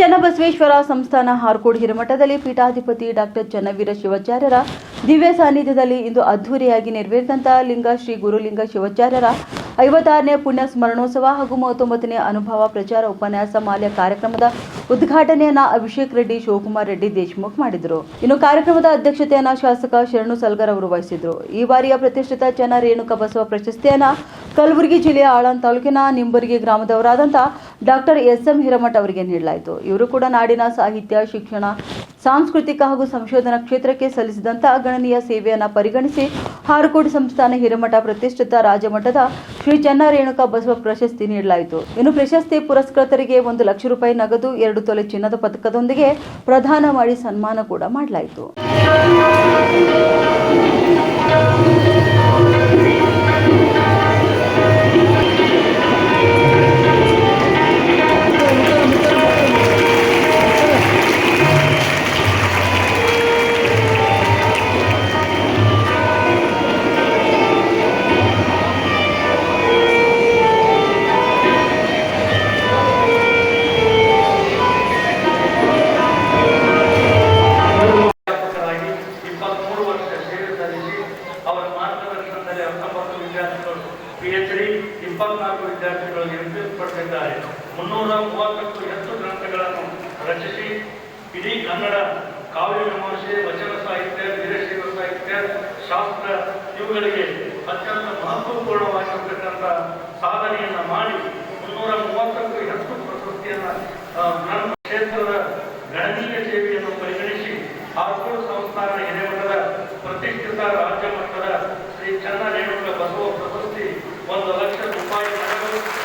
ಚನ್ನಬಸವೇಶ್ವರ ಸಂಸ್ಥಾನ ಹಾರ್ಕೋಡ್ ಹಿರಮಠದಲ್ಲಿ ಪೀಠಾಧಿಪತಿ ಡಾಕ್ಟರ್ ಚನ್ನವೀರ ಶಿವಾಚಾರ್ಯರ ದಿವ್ಯ ಸಾನ್ನಿಧ್ಯದಲ್ಲಿ ಇಂದು ಅದ್ಧೂರಿಯಾಗಿ ನೆರವೇರಿದಂತಹ ಲಿಂಗ ಶ್ರೀ ಗುರುಲಿಂಗ ಶಿವಾಚಾರ್ಯರ ಐವತ್ತಾರನೇ ಪುಣ್ಯ ಸ್ಮರಣೋತ್ಸವ ಹಾಗೂ ಮೂವತ್ತೊಂಬತ್ತನೇ ಅನುಭವ ಪ್ರಚಾರ ಉಪನ್ಯಾಸ ಮಾಲ್ಯ ಕಾರ್ಯಕ್ರಮದ ಉದ್ಘಾಟನೆಯನ್ನ ಅಭಿಷೇಕ್ ರೆಡ್ಡಿ ಶಿವಕುಮಾರ್ ರೆಡ್ಡಿ ದೇಶಮುಖ್ ಮಾಡಿದರು. ಇನ್ನು ಕಾರ್ಯಕ್ರಮದ ಅಧ್ಯಕ್ಷತೆಯನ್ನ ಶಾಸಕ ಶರಣು ಸಲ್ಗರ್ ಅವರು ವಹಿಸಿದ್ರು. ಈ ಬಾರಿಯ ಪ್ರತಿಷ್ಠಿತ ಚನ್ನ ರೇಣುಕ ಬಸವ ಪ್ರಶಸ್ತಿಯನ್ನ ಕಲಬುರಗಿ ಜಿಲ್ಲೆಯ ಆಳಂ ತಾಲೂಕಿನ ನಿಂಬರ್ಗಿ ಗ್ರಾಮದವರಾದಂತಹ ಡಾಕ್ಟರ್ ಎಸ್ ಎಂ ಹಿರಮಠ ಅವರಿಗೆ ನೀಡಲಾಯಿತು. ಇವರು ಕೂಡ ನಾಡಿನ ಸಾಹಿತ್ಯ, ಶಿಕ್ಷಣ ಸಾಂಸ್ಕೃತಿಕ ಹಾಗೂ ಸಂಶೋಧನಾ ಕ್ಷೇತ್ರಕ್ಕೆ ಸಲ್ಲಿಸಿದಂತಹ ಗಣನೀಯ ಸೇವೆಯನ್ನು ಪರಿಗಣಿಸಿ ಹಾರಕೋಡ್ ಸಂಸ್ಥಾನ ಹಿರೇಮಠ ಪ್ರತಿಷ್ಠಿತ ರಾಜಮಠದ ಶ್ರೀ ಚನ್ನರೇಣುಕ ಬಸವ ಪ್ರಶಸ್ತಿ ನೀಡಲಾಯಿತು. ಇನ್ನು ಪ್ರಶಸ್ತಿ ಪುರಸ್ಕೃತರಿಗೆ ಒಂದು ಲಕ್ಷ ರೂಪಾಯಿ ನಗದು, ಎರಡು ತೊಲೆ ಚಿನ್ನದ ಪದಕದೊಂದಿಗೆ ಪ್ರದಾನ ಮಾಡಿ ಸನ್ಮಾನ ಕೂಡ ಮಾಡಲಾಯಿತು. ವಿದ್ಯಾರ್ಥಿಗಳು ಪಿ ಎಚ್ ಡಿ ಇಪ್ಪತ್ನಾಲ್ಕು ವಿದ್ಯಾರ್ಥಿಗಳು ಪಡೆದಿದ್ದಾರೆ ಮುನ್ನೂರ ಮೂವತ್ತಕ್ಕೂ ಹೆಚ್ಚು ಗ್ರಂಥಗಳನ್ನು ರಚಿಸಿ, ಇಡೀ ಕನ್ನಡ ಕಾವ್ಯ ವಿಮರ್ಶೆ, ವಚನ ಸಾಹಿತ್ಯ, ವೀರಶೈವ ಸಾಹಿತ್ಯ, ಶಾಸ್ತ್ರ, ಇವುಗಳಿಗೆ ಅತ್ಯಂತ ಮಹತ್ವಪೂರ್ಣವಾಗಿರ್ತಕ್ಕಂಥ ಸಾಧನೆಯನ್ನು ಮಾಡಿ, ಮುನ್ನೂರ ಮೂವತ್ತಕ್ಕೂ ಹೆಚ್ಚು ಪ್ರಶಸ್ತಿಯನ್ನು ಕ್ಷೇತ್ರದ ಗಣನೀಯ ಸೇವೆಯನ್ನು ಪರಿಗಣಿಸಿ ಹಾರ್ಕೋಡ್ ಸಂಸ್ಥಾನ ಹಿರೇಮಠದ ಪ್ರತಿಷ್ಠಿತ ರಾಜ್ಯ ಮಟ್ಟದ ಶ್ರೀ ಚನ್ನ ರೇಣುಕ ಪ್ರಶಸ್ತಿ ಒಂದು ಲಕ್ಷ ರೂಪಾಯಿ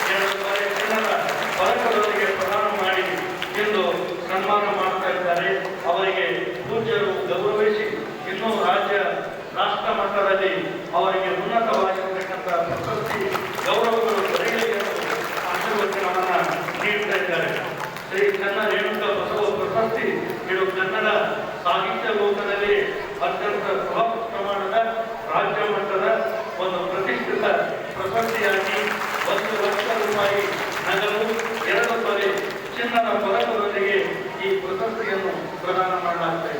ಎರಡು ರೂಪಾಯಿ ಚಿನ್ನದ ಪದಕದೊಂದಿಗೆ ಪ್ರದಾನ ಮಾಡಿ ಎಂದು ಸನ್ಮಾನ ಮಾಡ್ತಾ ಇದ್ದಾರೆ. ಅವರಿಗೆ ಪೂಜ್ಯರು ಗೌರವಿಸಿ ಇನ್ನೂ ರಾಜ್ಯ ರಾಷ್ಟ್ರ ಮಟ್ಟದಲ್ಲಿ ಅವರಿಗೆ ಉನ್ನತವಾಗಿರತಕ್ಕಂಥ ಪ್ರಶಸ್ತಿ ಗೌರವಗಳು ದೊರೆಯಲಿ ಎಂದು ಆಶೀರ್ವಚನವನ್ನ ನೀಡ್ತಾ ಇದ್ದಾರೆ ಶ್ರೀ ಚನ್ನ ರೇಣುಕ ಬಸವ ಪ್ರಶಸ್ತಿ ಇದು ಕನ್ನಡ ಸಾಹಿತ್ಯ ಲೋಕದಲ್ಲಿ ಅತ್ಯಂತ ಬೃಹತ್ ಪ್ರಮಾಣದ ರಾಜ್ಯ ಮಟ್ಟದ ಒಂದು ಪ್ರತಿಷ್ಠಿತ ಪ್ರಶಸ್ತಿಯಾಗಿ ಒಂದು ಲಕ್ಷ ರೂಪಾಯಿ ನಗದು ಎರಡು ತೊಲೆ ಚಿನ್ನದ ಪದಕದೊಂದಿಗೆ ಈ ಪ್ರಶಸ್ತಿಯನ್ನು ಪ್ರದಾನ ಮಾಡಲಾಗ್ತಾ ಇದೆ